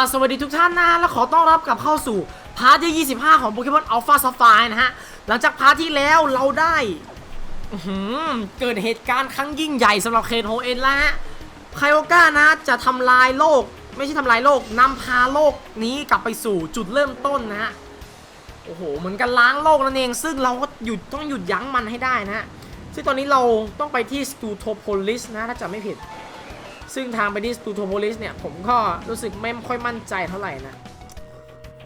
ล่ะสวัสดีทุกท่านนะและขอต้อนรับกลับเข้าสู่พาร์ทที่ 25 ของโปเกมอนอัลฟาซ p ฟ i r e นะฮะ หลังจากพาร์ทที่แล้วเราได้เกิดเหตุการณ์ครั้งยิ่งใหญ่สำหรับเคนโฮเอ็นแล้วฮะไคโอก้านะจะทำลายโลก ไม่ใช่ทำลายโลกนำพาโลกนี้กลับไปสู่จุดเริ่มต้นนะฮะ โอ้โห เหมือนกันล้างโลกนั่นเอง ซึ่งเราก็หยุดต้องหยุดยั้งมันให้ได้นะฮะ ซึ่งตอนนี้เราต้องไปที่สตูโทโพลิสนะถ้าจำไม่ผิด ซึ่งทางไปที่สตูโทโพลิสเนี่ย ผมก็รู้สึกไม่ค่อยมั่นใจเท่าไหร่นะ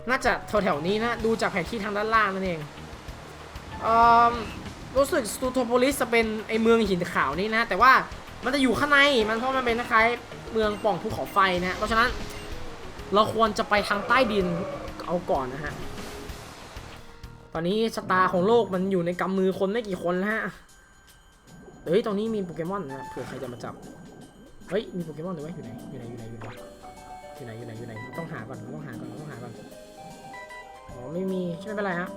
น่าจะแถวๆนี้นะ ดูจากแผนที่ทางด้านล่างนั่นเองเอิ่มรู้สึกสตูโทโพลิสจะเป็นไอเมืองหินขาวนี่นะ แต่ว่ามันจะอยู่ข้างใน มันเพราะมันเป็นคล้ายเมืองป่องภูเขาไฟนะ เพราะฉะนั้นเราควรจะไปทางใต้ดินเอาก่อนนะฮะ ตอนนี้ชะตาของโลกมันอยู่ในกำมือคนไม่กี่คนแล้วฮะ เฮ้ย ตรงนี้มีโปเกมอนนะเผื่อใครจะมาจับ เฮ้ย มีโปเกมอนด้วยอยู่ไหน อยู่ไหน อยู่ไหน อยู่ไหน อยู่ไหน อยู่ไหน อยู่ไหน ต้องหาก่อน ต้องหาก่อน ต้องหาก่อน อ๋อ ไม่มีไม่เป็นไรฮะ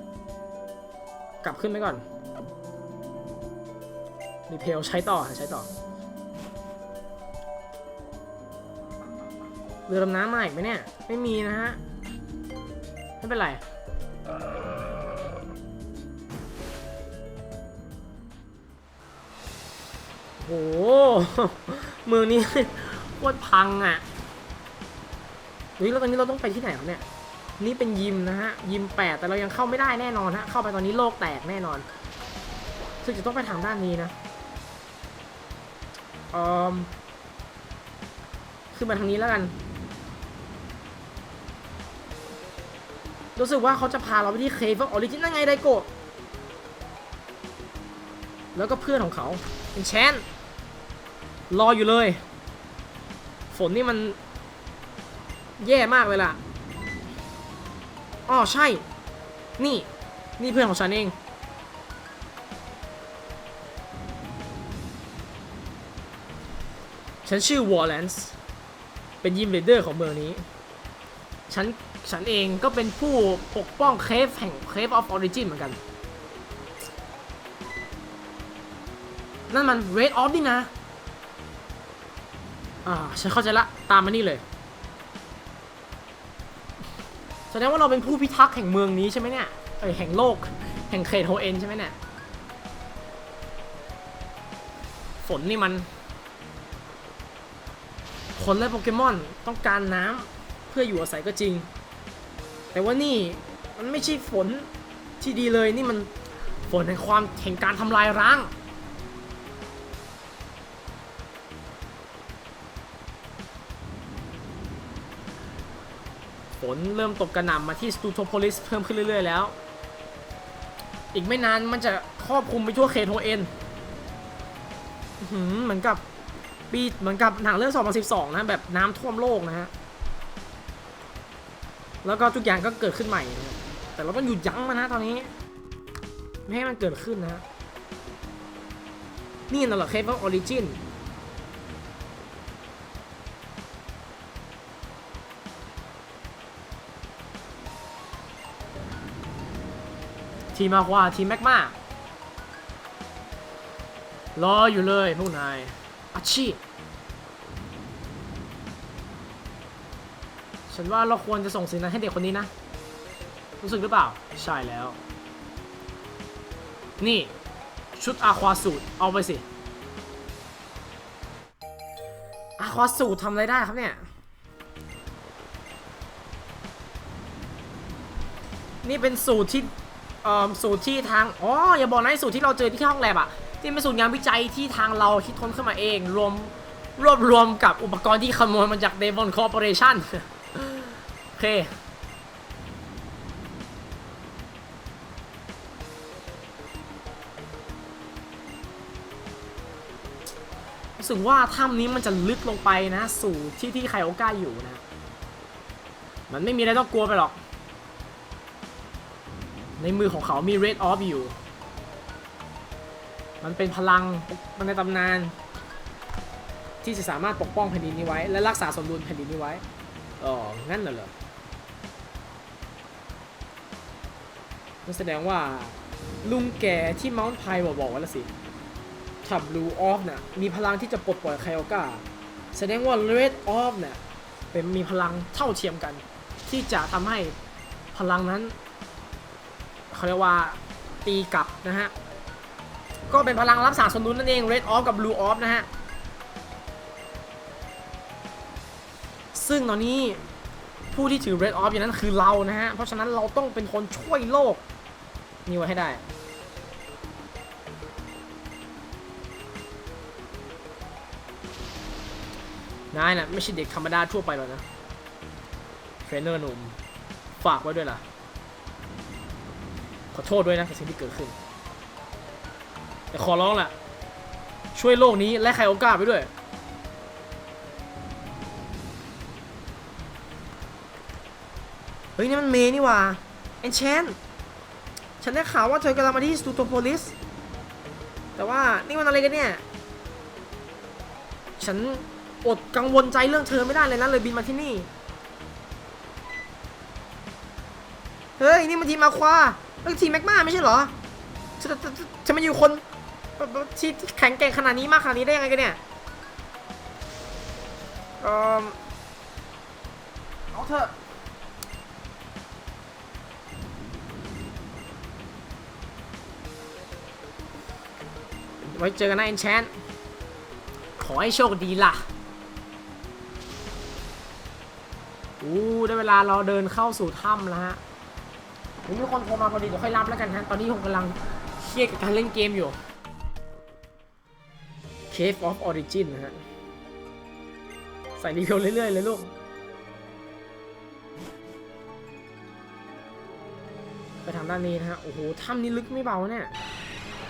กลับขึ้นไปก่อน รีเพลใช้ต่อใช้ต่อ เรือดำน้ำมาอีกไหมเนี่ย ไม่มีนะฮะ ไม่เป็นไรโห เมืองนี้โคตรพังอะเฮ้ยแล้วตอนนี้เราต้องไปที่ไหนครับเนี่ย นี่เป็นยิมนะฮะ ยิมแปดแต่เรายังเข้าไม่ได้แน่นอนฮะ เข้าไปตอนนี้โลกแตกแน่นอน ซึ่งจะต้องไปทางด้านนี้นะเอ่อขึ้นมาทางนี้แล้วกัน รู้สึกว่าเขาจะพาเราไปที่เคฟออริจินนั่นไงไดโกะแล้วก็เพื่อนของเขาเป็นแชน รออยู่เลย ฝนนี่มัน แย่มากเลยล่ะอ๋อใช่ นี่ นี่เพื่อนของฉันเอง ฉันชื่อวอลเลนส์เป็นยิมเลเดอร์ของเมืองนี้ ฉัน ฉันเองก็เป็นผู้ปกป้องเคฟแห่งเคฟออฟออริจินเหมือนกัน นั่นมัน Red Off นี่นะ อ่าฉันเข้าใจละ ตามมานี่เลย แสดงว่าเราเป็นผู้พิทักษ์แห่งเมืองนี้ใช่ไหมเนี่ย เอ้ยแห่งโลก แห่งเขตโฮเอ็นใช่ไหมเนี่ย ฝนนี่มัน คนและโปเกมอนต้องการน้ำเพื่ออยู่อาศัยก็จริง แต่ว่านี่มันไม่ใช่ฝนที่ดีเลยนี่มันฝนแห่งความแห่งการทำลายร้าง นเริ่มตกกระหน่ำมาที่สตูโทโพลิสเพิ่มขึ้นเรื่อย ๆ แล้ว อีกไม่นานมันจะครอบคลุมไปทั่วเขตโฮเอ็นหือเหมือนกับปีเหมือนกับหนังเรื่อง 2012 นะ แบบน้ำท่วมโลกนะฮะ แล้วก็ทุกอย่างก็เกิดขึ้นใหม่ แต่เราต้องหยุดยั้งมันนะตอนนี้ ไม่ให้มันเกิดขึ้นนะ นี่น่ะเหรอเคฟออริจิน ทีมมากว่าทีมแม็กมารออยู่เลยพวกนายอาชีพฉันว่าเราควรจะส่งสิ่งนั้นให้เด็กคนนี้นะ รู้สึกหรือเปล่า ใช่แล้ว นี่ ชุดอาควาสูตรเอาไปสิ อาควาสูตรทำอะไรได้ครับเนี่ย นี่เป็นสูตรที่ อ่อสูตรที่ทางอ๋ออย่าบอกนะไอ้สูตรที่เราเจอที่ห้องแลบอะที่เป็นสูตรงานวิจัยที่ทางเราคิดค้นขึ้นมาเอง รวมรวบรวมกับอุปกรณ์ที่ขโมยมาจาก Devon Corporation โอเครู้สึกว่าถ้ำนี้มันจะลึกลงไปนะ สู่ที่ที่ไคโอก้าอยู่นะ มันไม่มีอะไรต้องกลัวไปหรอก ในมือของเขามี Red Off อยู่ มันเป็นพลังมันในตำนาน ที่จะสามารถปกป้องแผ่นดินนี้ไว้ และรักษาสมดุลแผ่นดินนี้ไว้ อ๋อ งั้นเหรอนั่นแสดงว่าลุงแก่ที่เมาส์ไพบอกบอกว้แล้วสิทับ Blue Off น่ะมีพลังที่จะปลดปล่อยไคโอกาแสดงว่า Red Off น่ะเป็นมีพลังเท่าเทียมกัน ที่จะทำให้พลังนั้น เขาเรียกว่าตีกลับนะฮะ ก็เป็นพลังรักษาสมดุลนั่นเอง Red Off กับ Blue Off นะฮะ ซึ่งตอนนี้ผู้ที่ถือ Red Off อย่างนั้นคือเรานะฮะ เพราะฉะนั้นเราต้องเป็นคนช่วยโลก นี่ไว้ให้ได้นายนะไม่ใช่เด็กธรรมดาทั่วไปหรอกนะเทรนเนอร์หนุ่ม ฝากไว้ด้วยล่ะ ขอโทษด้วยนะกับสิ่งที่เกิดขึ้น แต่ขอร้องล่ะ ช่วยโลกนี้และใครโอกาสไปด้วย เฮ้ยนี่มันเมนี่หว่าเอนเชนฉันได้ข่าวว่าเธอกำลังมาที่สตูโตโพลิส แต่ว่านี่มันอะไรกันเนี่ย ฉันอดกังวลใจเรื่องเธอไม่ได้เลยนะเลยบินมาที่นี่ เฮ้ย นี่มันทีมอาควา เฮ้ยทีมแม็กมาไม่ใช่เหรอจะจะจะจะมาอยู่คนที่ที่แข็งแกร่งขนาดนี้มากขนาดนี้ได้ยังไงกันเนี่ยเออเอาเถอะไว้เจอกันนะเอนแชนขอให้โชคดีล่ะอู้ได้เวลาเราเดินเข้าสู่ถ้ำแล้วฮะ เฮ้ยมีคนโทรมาพอดีเดี๋ยวค่อยรับแล้วกันฮะ ตอนนี้ผมกำลังเครียดกับการเล่นเกมอยู่ Cave of Origin นะฮะ ใส่รีวิวเรื่อยๆเลยลูกไปทางด้านนี้นะฮะ โอ้โห ถ้ำนี้ลึกไม่เบาเนี่ย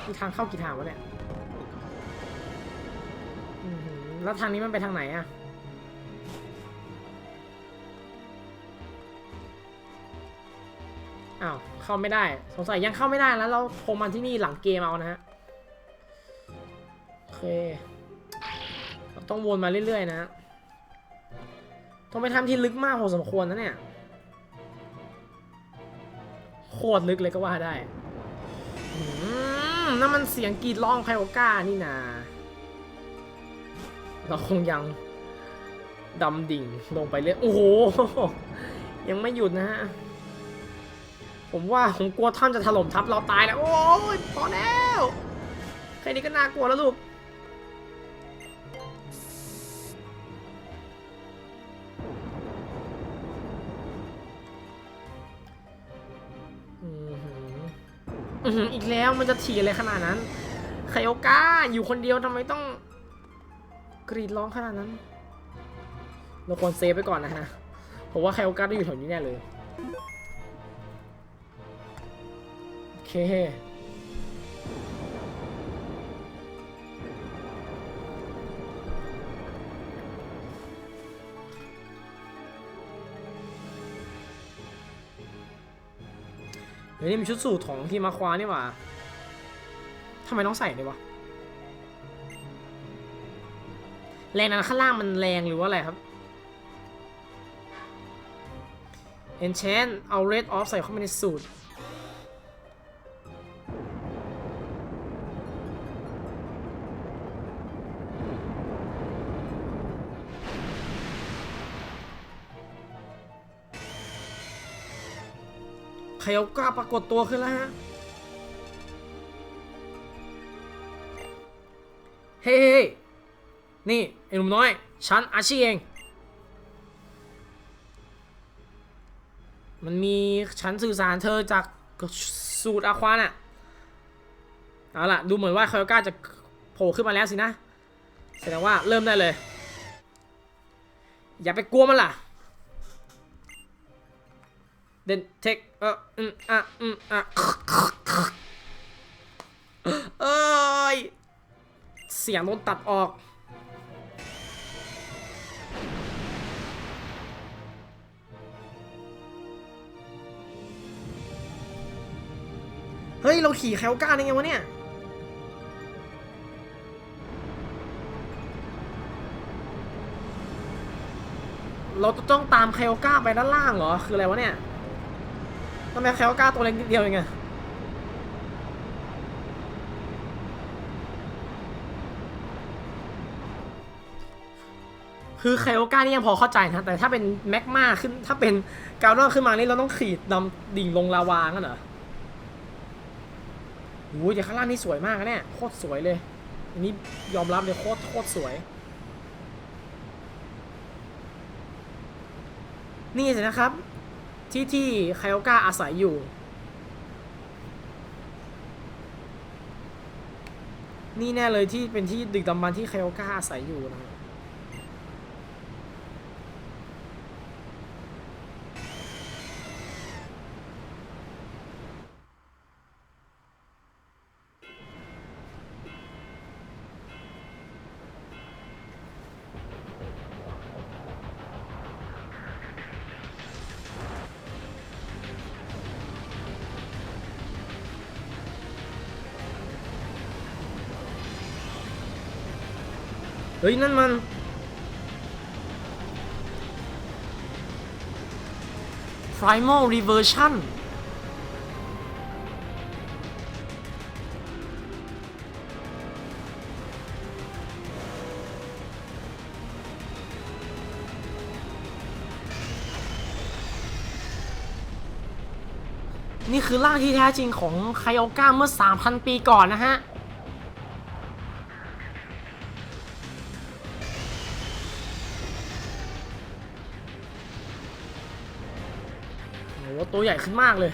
มีทางเข้ากี่ทางวะเนี่ย แล้วทางนี้มันไปทางไหนอะ อ้าวเข้าไม่ได้ สงสัยยังเข้าไม่ได้แล้วเราโทรมาที่นี่หลังเกมเอานะฮะโอเคเราต้องวนมาเรื่อยๆนะต้องไปทำที่ลึกมากพอสมควรนะเนี่ยโคตรลึกเลยก็ว่าได้นั่นมันเสียงกรีดร้องไคโอก้านี่นา เราคงยังดำดิ่งลงไปเลยโอ้โห ยังไม่หยุดนะฮะ ผมว่าผมกลัวท่านจะถล่มทับเราตายแล้ว โอ้ยพอแล้วแค่นี้ก็น่ากลัวแล้วลูกอีกแล้วมันจะถี่อะไรขนาดนั้นไคโอก้าอยู่คนเดียวทำไมต้อง กรีดร้องขนาดนั้น เราควรเซฟไปก่อนนะฮะผมว่าไคโอก้าต้องอยู่แถวนี้แน่เลย เคเฮ้ยนี่มันชุดสูทของทีมมาควานี่หว่าทำไมต้องใส่ด้วยวะ แรงนั้นข้างล่างมันแรงหรือว่าอะไรครับ Enchant เอา Red Off ใส่เข้าไปในสูตร ครเอากล้าปรากฏตัวขึ้นแล้วฮะ เฮ้ยนี่ไอ้หนุ่มน้อย ฉันอาชีเอง มันมีฉันสื่อสารเธอจากสูตรอาควาน่ะเอาล่ะ ดูเหมือนว่าคายก้าจะโผล่ขึ้นมาแล้วสินะ แสดงว่าเริ่มได้เลย อย่าไปกลัวมันล่ะ เดนเทคเอออืมอะอืมอะเอ้ย เสียงโดนตัดออก เฮ้ย เราขี่แคลก้าได้ไงวะเนี่ยเราจะต้องตามแคลก้าไปด้านล่างเหรอ คืออะไรวะเนี่ย ทำไมแคลก้าตัวเล็กนิดเดียวเองอะคือไคโอก้านี่ยังพอเข้าใจนะ แต่ถ้าเป็นแมกมาขึ้น ถ้าเป็นกาวนอนขึ้นมานี่เราต้องขีดดำดิ่งลงลาวากันเหรอโอ้ยแต่ข้างล่างนี่สวยมากนะเนี่ย โคตรสวยเลย อันนี้ยอมรับเลยโคตรโคตรสวย นี่สินะครับ ที่ที่ไคโอกาอาศัยอยู่ นี่แน่เลยที่เป็นที่ดึกดำบรรพ์ที่ไคโอกาอาศัยอยู่นะครับ ฮ้ย นั่นมัน Primal Reversion นี่คือร่างที่แท้จริงของไคโอก้าเมื่อ 3,000 ปีก่อนนะฮะ ใหญ่ขึ้นมากเลย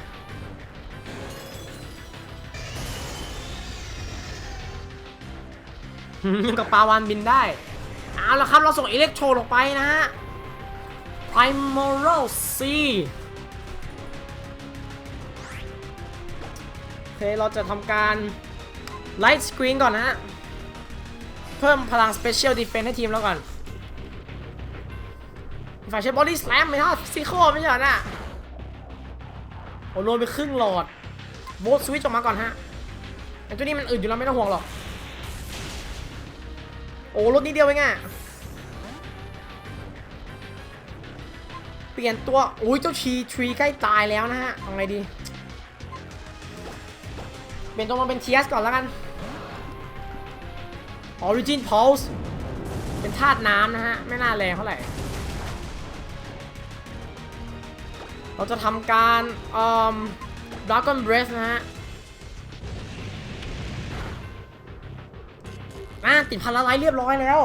ยังกับปลาวานบินได้ เอาละครับ เราส่งอิเล็กโทรลงไปนะฮะ Primal C โอเค เราจะทำการ Light Screen ก่อนนะฮะ เพิ่มพลัง Special Defense ให้ทีมแล้วก่อนฝ่ายใช้ Body Slam ไม่ใช่ซิโคไม่ใช่เหรอน่ะ โอ้โดนไปครึ่งหลอดโบสสวิตช์ออกมาก่อนฮะไอ้ตัวนี้มันอึดอยู่แล้วไม่ต้องห่วงหรอก โอ้รถนิดเดียวเองอะเปลี่ยนตัวโอ้ยเจ้าชีทรีใกล้ตายแล้วนะฮะทำไงดี เปลี่ยนตัวมาเป็นเทียสก่อนแล้วกัน Origin Pulse เป็นธาตุน้ำนะฮะ ไม่น่าแรงเท่าไหร่ เราจะทำการอ่อ Dragon Breath นะฮะอะติดพาราไลท์เรียบร้อยแล้ว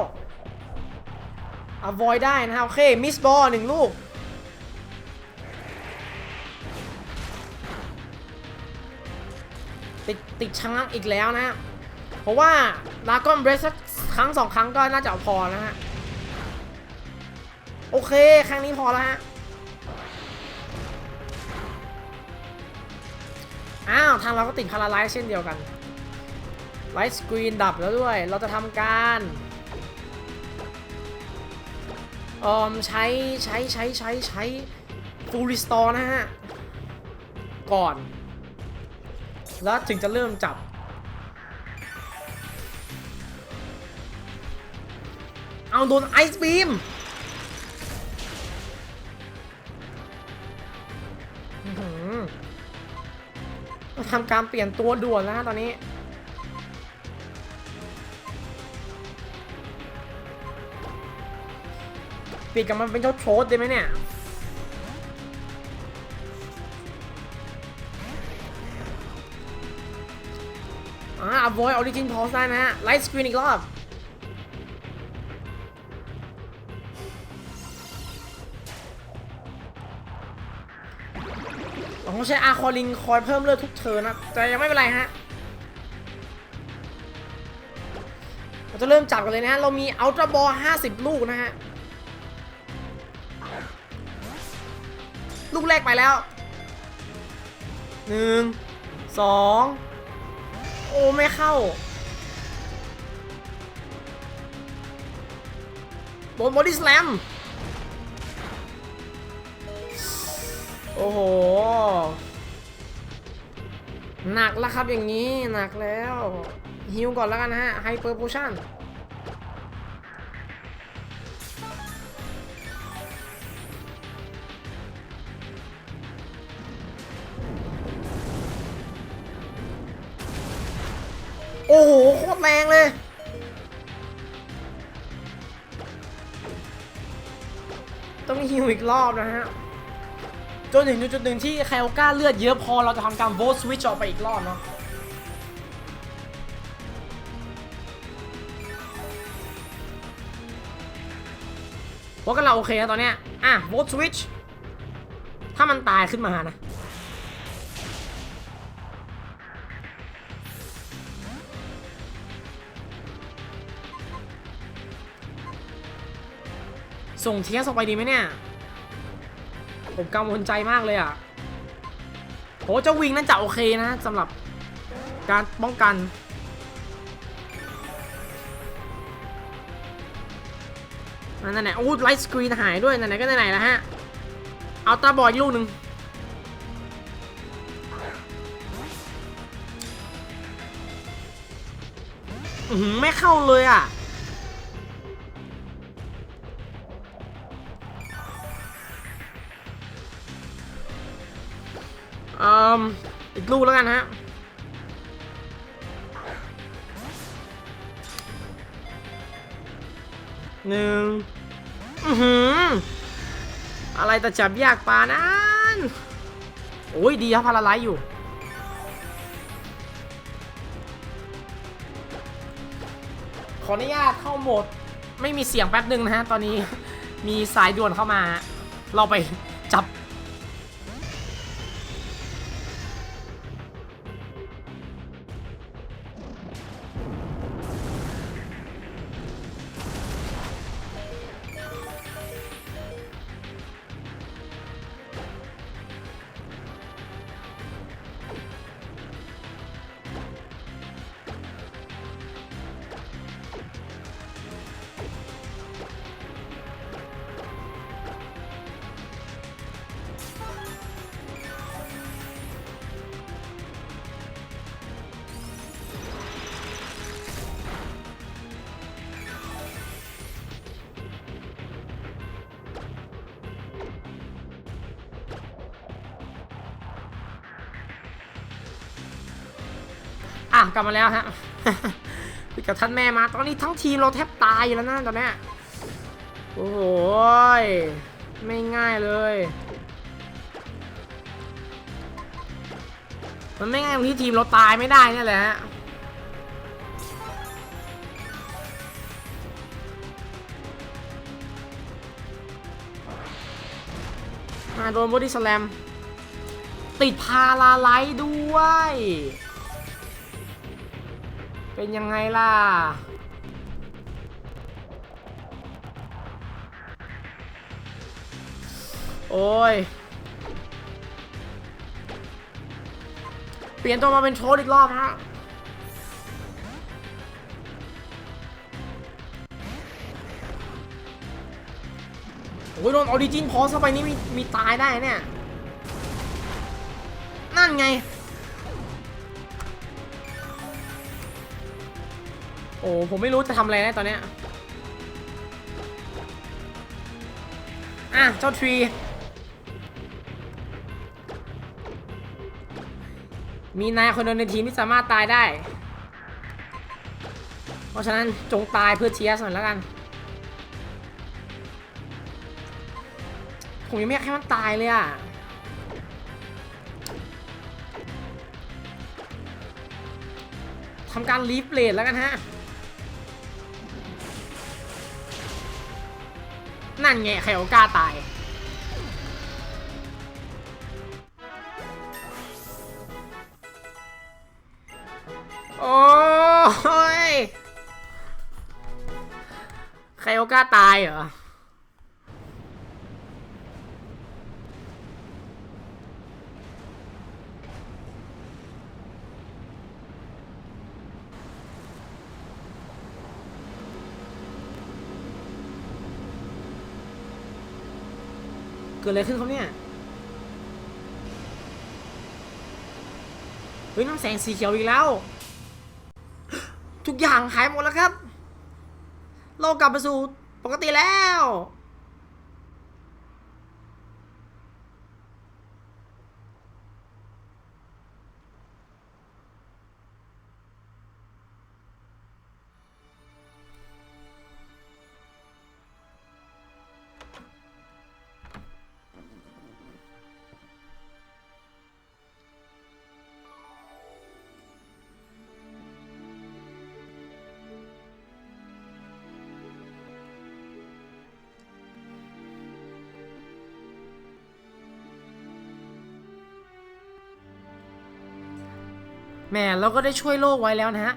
avoid ได้นะฮะโอเค มิสบอลหนึ่งลูก ติดติดชะงักอีกแล้วนะฮะ เพราะว่า Dragon Breath สักครั้งสองครั้งก็น่าจะพอนะฮะ โอเค ครั้งนี้พอแล้วฮะ อ้าว ทางเราก็ติดพาราไลท์เช่นเดียวกันไลท์สกรีนดับแล้วด้วย เราจะทำการเอ่อใช้ใช้ใช้ใช้ใช้ฟูริสตอร์นะฮะ ก่อน แล้วถึงจะเริ่มจับ เอาโดนไอซ์บีม ทำการเปลี่ยนตัวด่วนแล้วฮะตอนนี้ เปลี่ยนกลับมาเป็นเจ้าโชดได้ไหมเนี่ยอ่า avoid origin pulse ได้นะฮะ light screen อีกรอบ ผมใช้อาคอลิงคอยเพิ่มเลือดทุกเทิร์นนะ แต่ยังไม่เป็นไรฮะ เราจะเริ่มจับกันเลยนะฮะ เรามีอัลตร้าบอล50 ลูกนะฮะ ลูกแรกไปแล้ว หนึ่ง สอง โอ้ไม่เข้าโดนบอดี้สแลม โอ้โห หนักแล้วครับอย่างนี้หนักแล้วฮิวก่อนแล้วกันนะฮะไฮเปอร์โพชั่นโอ้โหโคตรแรงเลยต้องฮิวอีกรอบนะฮะ จนถึงจุดหนึ่งที่ไคโอก้าเลือดเยอะพอเราจะทำการโว t สวิตช์ออกไปอีกรอบเนาะว่ากันเราโอเคนะตอนเนี้ยอะโ o ตสวิตช์ถ้ามันตายขึ้นมานะส่งเทียสออกไปดีไหมเนี่ย ผมกังวลใจมากเลยอะโหเจ้าวิงนั่นจะโอเคนะสำหรับการป้องกันนั่นไหนโอ้ไลท์สกรีนหายด้วยไหนก็ไหนแล้วฮะ เอาตาบอดลูกหนึ่งหือไม่เข้าเลยอะ ลูกแล้วกันฮะหนึ่งอือหืออะไรแต่จับยากปานั้นโอ้ยดีครับพาราไลอยู่ขออนุญาตเข้าโหมด ไม่มีเสียงแป๊บหนึ่งนะฮะ ตอนนี้มีสายด่วนเข้ามา เราไป อะกลับมาแล้วฮะคุยกับท่านแม่มา ตอนนี้ทั้งทีมเราแทบตายแล้วนะตอนนี้โอ้โหไม่ง่ายเลย มันไม่ง่ายตรงที่ทีมเราตายไม่ได้นี่แหละฮะมาโดนบอดี้สแลมติดพาราไลท์ด้วย เป็นยังไงล่ะ โอ้ย เปลี่ยนตัวมาเป็นโชดอีกรอบฮะโอ้ยโดนออริจินพอสเข้าไปนี่มีมีตายได้เนี่ย นั่นไง อ้ผมไม่รู้จะทำอะไรได้ตอนเนี้ยอะเจ้าทรีมีนายคนเดียวในทีมที่สามารถตายได้ เพราะฉะนั้นจงตายเพื่อเทียสหน่อยแล้วกัน ผมยังไม่อยากให้มันตายเลยอะ ทำการลีฟเลดแล้วกันฮะ นั่นไงใครเอกล้าตาย โอ้ยใครเอกล้าตายเหรอ กิดอะไรขึ้นครับเนี่ย เฮ้ยน้ำแสงสีเขียวอีกแล้ว ทุกอย่างหายหมดแล้วครับ เรากลับมาสู่ปกติแล้ว ม่เราก็ได้ช่วยโลกไว้แล้วนะฮะ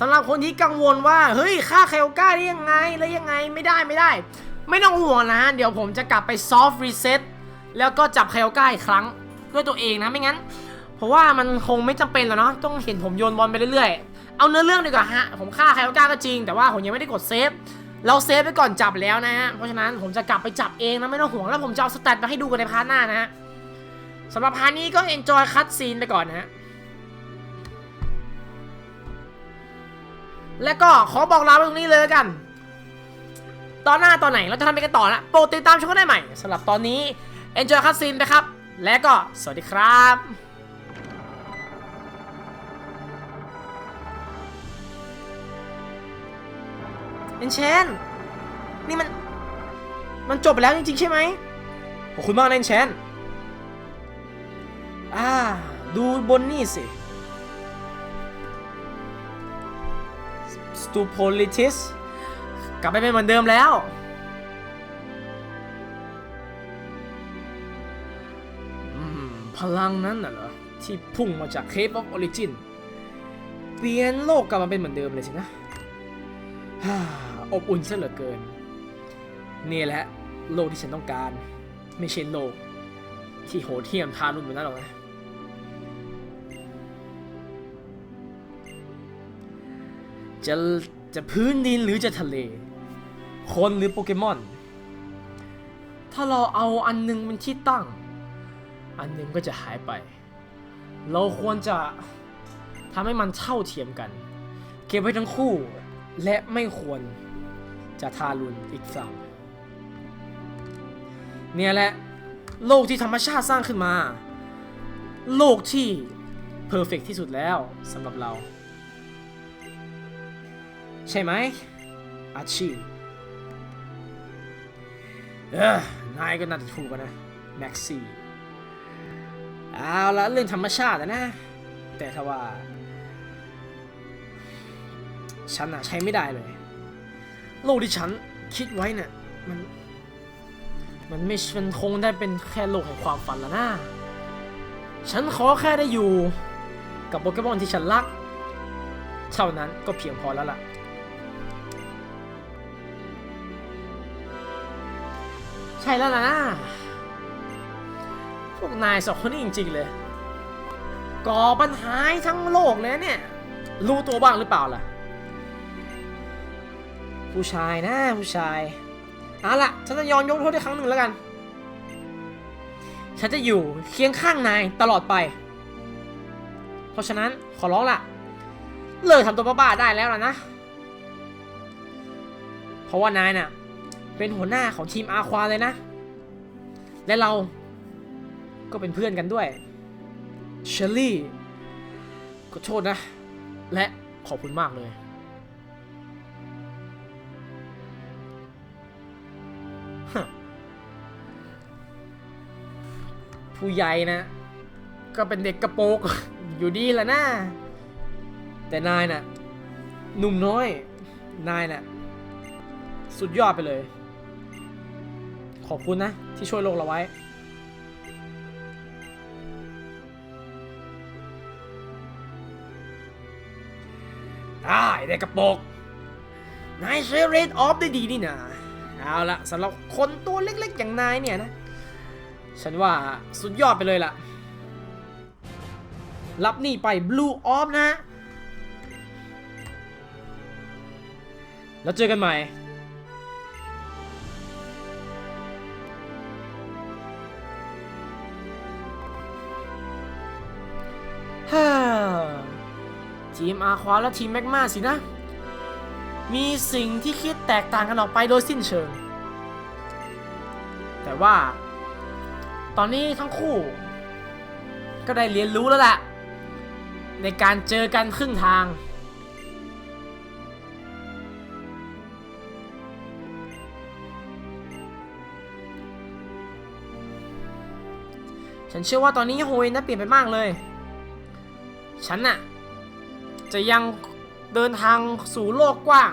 สำหรับคนที่กังวลว่า เฮ้ยฆ่าไคโอก้าได้ยังไงแล้วยังไงไม่ได้ไม่ได้ ไม่ต้องห่วงนะเดี๋ยวผมจะกลับไปซอฟต์รีเซ็ตแล้วก็จับไคโอก้าอีกครั้งด้วยตัวเองนะไม่งั้น เพราะว่ามันคงไม่จำเป็นแล้วเนาะต้องเห็นผมโยนบอลไปเรื่อยๆ เอาเนื้อเรื่องดีกว่าฮะ ผมฆ่าไคโอก้าก็จริง แต่ว่าผมยังไม่ได้กดเซฟเราเซฟไปก่อนจับแล้วนะฮะเพราะฉะนั้นผมจะกลับไปจับเองนะไม่ต้องห่วงแล้วผมจะเอาสแตทมาให้ดูกันในพาร์ทหน้านะฮะสำหรับพาร์ทนี้ก็ enjoy cut scene ไปก่อนนะฮะ และก็ขอบอกลาไปตรงนี้เลยกัน ตอนหน้าตอนไหนเราจะทำไปกันต่อละโปรดติดตามชมกันได้ใหม่สำหรับตอนนี้ enjoy cut scene ไปครับ และก็สวัสดีครับเอนเชนนี่มัน มันจบไปแล้วจริงๆใช่ไหมขอบคุณมากนะเอนเชนอ่า ดูบนนี่สิ ตูโพลิทิส กลับไปเป็นเหมือนเดิมแล้ว พลังนั้นน่ะเหรอ ที่พุ่งมาจากเคปออฟออริจิน เปลี่ยนโลกกลับมาเป็นเหมือนเดิมเลยสินะ อบอุ่นซะเหลือเกิน นี่แหละ โลกที่ฉันต้องการ ไม่ใช่โลก ที่โหดเหี้ยมทารุณแบบนั้นหรอกนะ จะจะพื้นดินหรือจะทะเล คนหรือโปเกมอน ถ้าเราเอาอันหนึงเป็นที่ตั้ง อันหนึงก็จะหายไป เราควรจะทำให้มันเท่าเทียมกัน เก็บไว้ทั้งคู่และไม่ควรจะทารุณอีกฝั่งเนี่ยแหละโลกที่ธรรมชาติสร้างขึ้นมา โลกที่เพอร์เฟกที่สุดแล้วสำหรับเรา ใช่ไหมอาชีเออนายก็น่าจะถูกกันนะแม็กซี่เอาละเรื่องธรรมชาติอะนะ แต่ถ้าว่า ฉันอะใช้ไม่ได้เลย โลกที่ฉันคิดไว้เนี่ยมันมันไม่มันคงได้เป็นแค่โลกแห่งความฝันแล้วนะ ฉันขอแค่ได้อยู่ กับโปเกมอนที่ฉันรัก เท่านั้นก็เพียงพอแล้วล่ะ ช่แล้วล่ะนะ พวกนายสองคนนี่จริง ๆ เลย ก่อปัญหาทั้งโลกเลยเนี่ย รู้ตัวบ้างหรือเปล่าล่ะ ผู้ชายนะผู้ชายเอาล่ะ ฉันจะยอมยกโทษได้ครั้งหนึ่งแล้วกัน ฉันจะอยู่เคียงข้างนายตลอดไป เพราะฉะนั้นขอร้องล่ะ เลิกทำตัวบ้าๆได้แล้วล่ะนะ เพราะว่านายน่ะ เป็นหัวหน้าของทีมอาควาเลยนะ และเราก็เป็นเพื่อนกันด้วยเชลลี่ขอโทษนะ และขอบคุณมากเลย ผู้ใหญ่นะ ก็เป็นเด็กกระโปงอยู่ดีแหละนะแต่นายน่ะหนุ่มน้อย นายน่ะสุดยอดไปเลย ขอบคุณนะ ที่ช่วยโลกเราไว้ ได้เด็กระปรงนายเชเรดออฟได้ดีนี่นะเอาละสำหรับคนตัวเล็กๆ อย่างนายเนี่ยนะ ฉันว่าสุดยอดไปเลยล่ะ รับนี่ไป Blue Off นะ แล้วเจอกันใหม่ ทีมอาควาและทีมแมกมาสินะ มีสิ่งที่คิดแตกต่างกันออกไปโดยสิ้นเชิง แต่ว่า ตอนนี้ทั้งคู่ ก็ได้เรียนรู้แล้วแหละในการเจอกันครึ่งทาง ฉันเชื่อว่าตอนนี้โฮเอนน่ะเปลี่ยนไปมากเลย ฉันน่ะ จะยังเดินทางสู่โลกกว้าง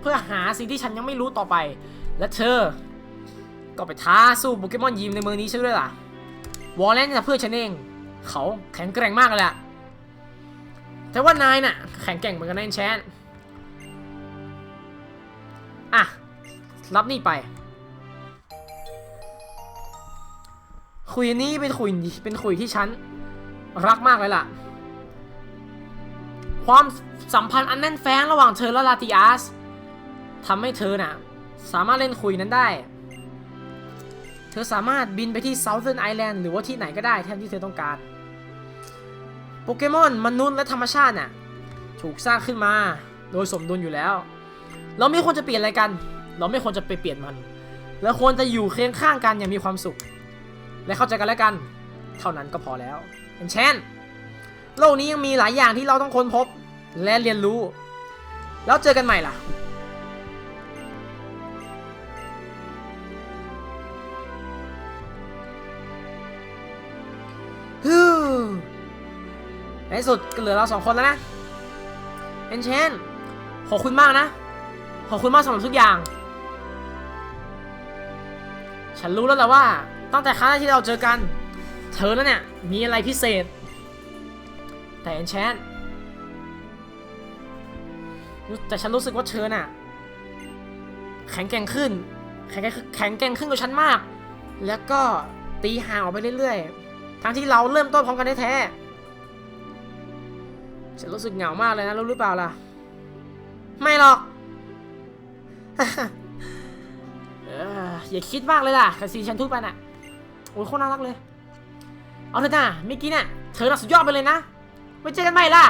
เพื่อหาสิ่งที่ฉันยังไม่รู้ต่อไป และเธอ ก็ไปท้าสู้โปเกมอนยิมในเมืองนี้ใช่ด้วยล่ะ วอลเลนจะเพื่อฉันเอง เขาแข็งแกร่งมากเลยอะแต่ว่านายน่ะ แข็งแกร่งเหมือนกันนะเอนแชนอะ รับนี่ไป คุยนี้เป็นคุยเป็นคุยที่ฉัน รักมากเลยล่ะ ความสัมพันธ์อันแน่นแฟ้งระหว่างเธอและลาติอาสทำให้เธอน่ะ สามารถเล่นคุยนั้นได้ เธอสามารถบินไปที่ Southern Island หรือว่าที่ไหนก็ได้แทนที่เธอต้องการ โปเกมอนมนุษย์และธรรมชาติน่ะ ถูกสร้างขึ้นมาโดยสมดุลอยู่แล้ว เราไม่ควรจะเปลี่ยนอะไรกัน เราไม่ควรจะไปเปลี่ยนมัน เราควรจะอยู่เคียงข้างกันอย่างมีความสุข และเข้าใจกันและกัน เท่านั้นก็พอแล้วเอนเชน โลกนี้ยังมีหลายอย่างที่เราต้องค้นพบและเรียนรู้ แล้วเจอกันใหม่ล่ะในสุดก็เหลือเราสองคนแล้วนะเอนเชนขอบคุณมากนะ ขอบคุณมากสำหรับทุกอย่าง ฉันรู้แล้วแหละว่า ตั้งแต่ครั้งแรกที่เราเจอกัน เธอนั้นเนี่ย มีอะไรพิเศษ แต่เอนเชนแต่ฉันรู้สึกว่าเธอน่ะ แข็งแกร่งขึ้น แข็งแกร่งแข็งแกร่งขึ้นกว่าฉันมาก แล้วก็ตีห่างออกไปเรื่อยๆ ทั้งที่เราเริ่มต้นพร้อมกันแท้ๆฉันรู้สึกเหงามากเลยนะรู้หรือเปล่าล่ะ ไม่หรอกอย่าคิดมากเลยล่ะกับซีฉันทุกไปน่ะ โอ้ยโคตรน่ารักเลย เอาเถอะนะเมื่อกี้เนี่ยเธอน่ะสุดยอดไปเลยนะ ไว้เจอกันใหม่ล่ะ